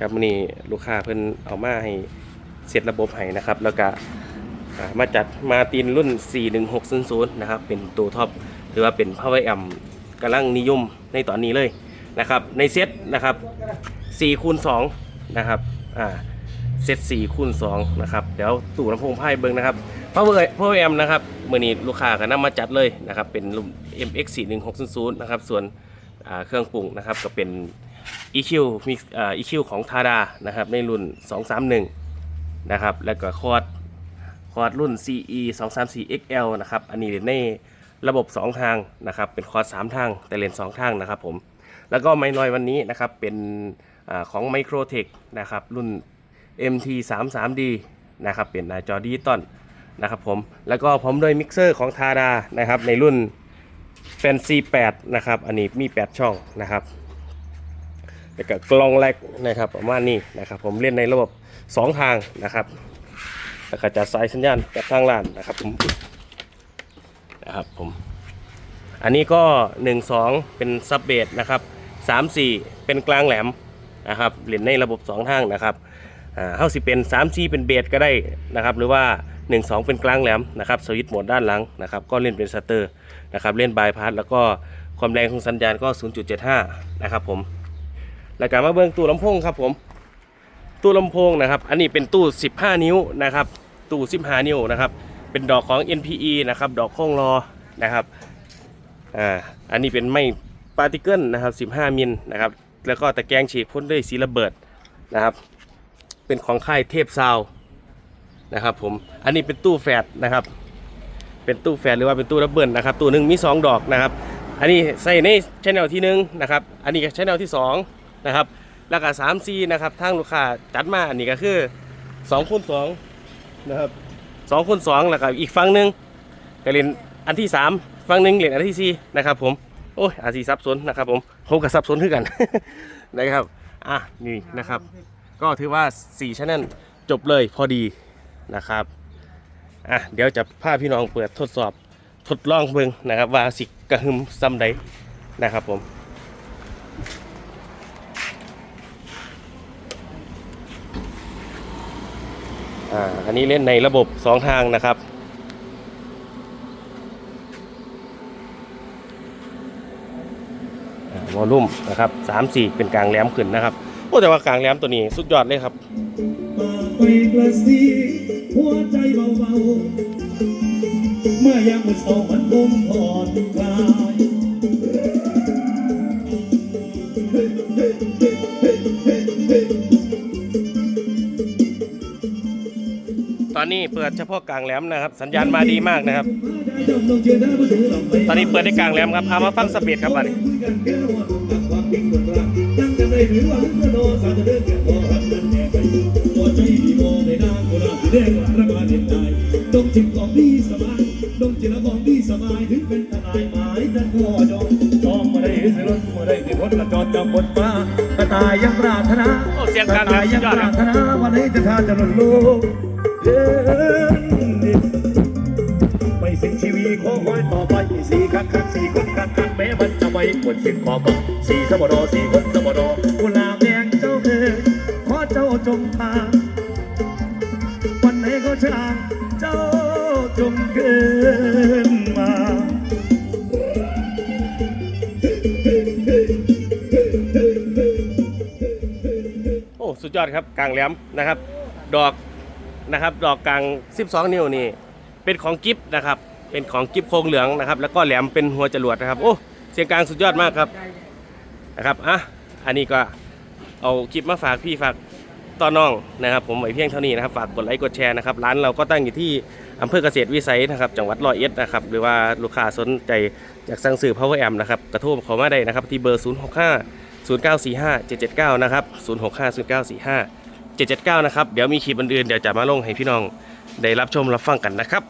ครับมื้อนี้ลูกค้าเพิ่นเอามาให้เสร็จระบบให้นะครับ แล้วก็มาจัดมาตินรุ่น 41600 นะครับ เป็นตัวท็อปหรือว่าเป็น Power Amp กำลังนิยมในตอนนี้เลยนะครับ ในเซตนะครับ4คูณ2นะครับอ่าเซต4คูณ2นะครับ เดี๋ยวตู่ลำโพงไพ่เบิ้งนะครับ Power Power Amp นะครับมื้อนี้ลูกค้าก็นำมาจัดเลยนะครับ เป็นรุ่น MX 41600 นะครับ ส่วนเครื่องปรุงนะครับก็เป็น EQ มีอ่า EQ ของทาดานะครับในรุ่น 231 นะครับแล้วก็คอร์ดคอร์ดรุ่น CE 234 XL นะครับอันนี้ในระบบ 2 ทางนะครับเป็นคอร์ด3ทาง แต่เลน2ทางนะครับผมแล้วก็ไมน้อยวันนี้นะครับเป็นอของ Microtech นะครับรุ่น MT 3 3 D นะครับเป็นหน้าจอดิจิตอลนะครับผมแล้วก็พร้อมด้วยมิกเซอร์ของทาดานะครับในรุ่น Fancy 8นะครับอันนี้มี 8 ช่องนะครับ แล้วก็กล้องแรกนะครับประมาณนี้นะครับ ผมเล่นในระบบ 2 ทางนะครับแล้วก็จะสายสัญญาณกับทางลานนะครับผมนะครับผมอันนี้ก็ 1 2 เป็นซับเบสนะครับ3 4 เป็นกลางแหลมนะครับเล่นในระบบ 2 ทางนะครับอ่าเฮาสิเป็น3 4เป็นเบสก็ได้นะครับ หรือว่า 1 2 เป็นกลางแหลมนะครับสวิตช์โหมดด้านหลังนะครับก็เล่นเป็นสเตอร์นะครับเล่นบายพาสแล้วก็ความแรงของสัญญาณก็ 0.75 นะครับผม แล้วก็มาเบิ่งตู้ลำโพงครับผม ตู้ลำโพงนะครับ อันนี้เป็นตู้ 15 นิ้วนะครับ ตู้ 15 นิ้วนะครับ เป็นดอกของ NPE นะครับ ดอกโค้งรอนะครับ อ่า อันนี้เป็นไม้ปาร์ติเกิลนะครับ 15 มิลนะครับ แล้วก็ตะแกรงฉีกพ่นด้วยสีระเบิดนะครับ เป็นของค่ายเทพซาวนะครับผม อันนี้เป็นตู้แฟดนะครับ เป็นตู้แฟดหรือว่าเป็นตู้ระเบิดนะครับ ตู้หนึ่งมี 2 ดอกนะครับ อันนี้ใส่ในชแนลที่หนึ่งนะครับ อันนี้ก็ชแนลที่สอง นะครับ แล้วก็สามซีนะครับทางลูกค้าจัดมาอันนี้ก็คือสองคูณสองนะครับสองคูณสองแล้วก็อีกฝั่งหนึ่งก็เล่นอันที่สามฝั่งหนึ่งเล่นอันที่สี่นะครับผมโอ้ยอาจสีซับซ้อนนะครับผมผมกับซับซ้อนคือกันนะครับอะนี่นะครับ ก็ถือว่า4ชั้นนั้นจบเลยพอดีนะครับอะเดี๋ยวจะพาพี่น้องเปิดทดสอบทดลองเบิ่งนะครับ ว่าสิกระหึมซ้ำใดนะครับผม อ่าอันนี้เล่นในระบบ 2 ทางนะครับ วอลลุ่มนะครับ3 4เป็นกลางแหลมขึ้นนะครับโอ้แต่ว่ากลางแหลมตัวนี้สุดยอดเลยครับหัวใจเบาๆเมื่อยามมืดเศร้ามันบ่มผ่อนคลาย อนนี้เปิดเฉพาะกลางแหลมนะครับ สัญญาณมาดีมากนะครับจำต้องเจอหน้าผู้ถือลำไปตอนนี้เปิดได้กลางแหลมครับเอามาฟังสเปีดครับอันนี้คุยกันแค่ว่าความความจริงคนรักยังจำได้หรือว่าลึกเมื่อนอนสาวจะเดินแก่พอรักนั้นแน่ไปตัวใจดีมองในนางโบราณที่แดงรักมาเด่นได้ดงจิตของดีสบายดงจิตละของดีสบายถึงเป็นทนายหมายดันพ่อจองจองมาได้เสียรถมาได้ที่พ้นละจอดจำบทมากระต่ายยังปรารถนาโอ้เสียงกลางแหลมสุยัดงยอดปครารับรถนาวันนี้จะทาจะหล่นโลกเดิน ไม่สิ้นชีวีขอคอยต่อไปสีคักคักสีคนคักคักแม้มันจะไม่หมดสิ้นความหวังสีสมรสีคนสมรกุหลาบแดงเจ้าเอ๋ยขอเจ้าจงพาวันไหนก็ช่างเจ้าจงเกินมาโอ้สุดยอดครับกลางแหลมนะครับ ดอก นะครับดอกกลาง 12 นิ้วนี่เป็นของกิฟต์นะครับเป็นของกิฟต์โครงเหลืองนะครับ แล้วก็แหลมเป็นหัวจรวดนะครับโอ้เสียงกลางสุดยอดมากครับนะครับอะอันนี้ก็เอาคลิปมาฝากพี่ฝากต้อนน้องนะครับ ผมไว้เพียงเท่านี้นะครับฝากกดไลค์กดแชร์นะครับร้านเราก็ตั้งอยู่ที่อำเภอเกษตรวิสัยนะครับจังหวัดร้อยเอ็ดนะครับหรือว่าลูกค้าสนใจอยากสั่งซื้อ power amp นะครับกระโทรเขามาได้นะครับที่เบอร์ 065 0945 779 นะครับ 065 0945 779 นะครับ เดี๋ยวมีคลิปอื่นๆเดี๋ยวจะมาลงให้พี่น้องได้รับชมรับฟังกันนะครับ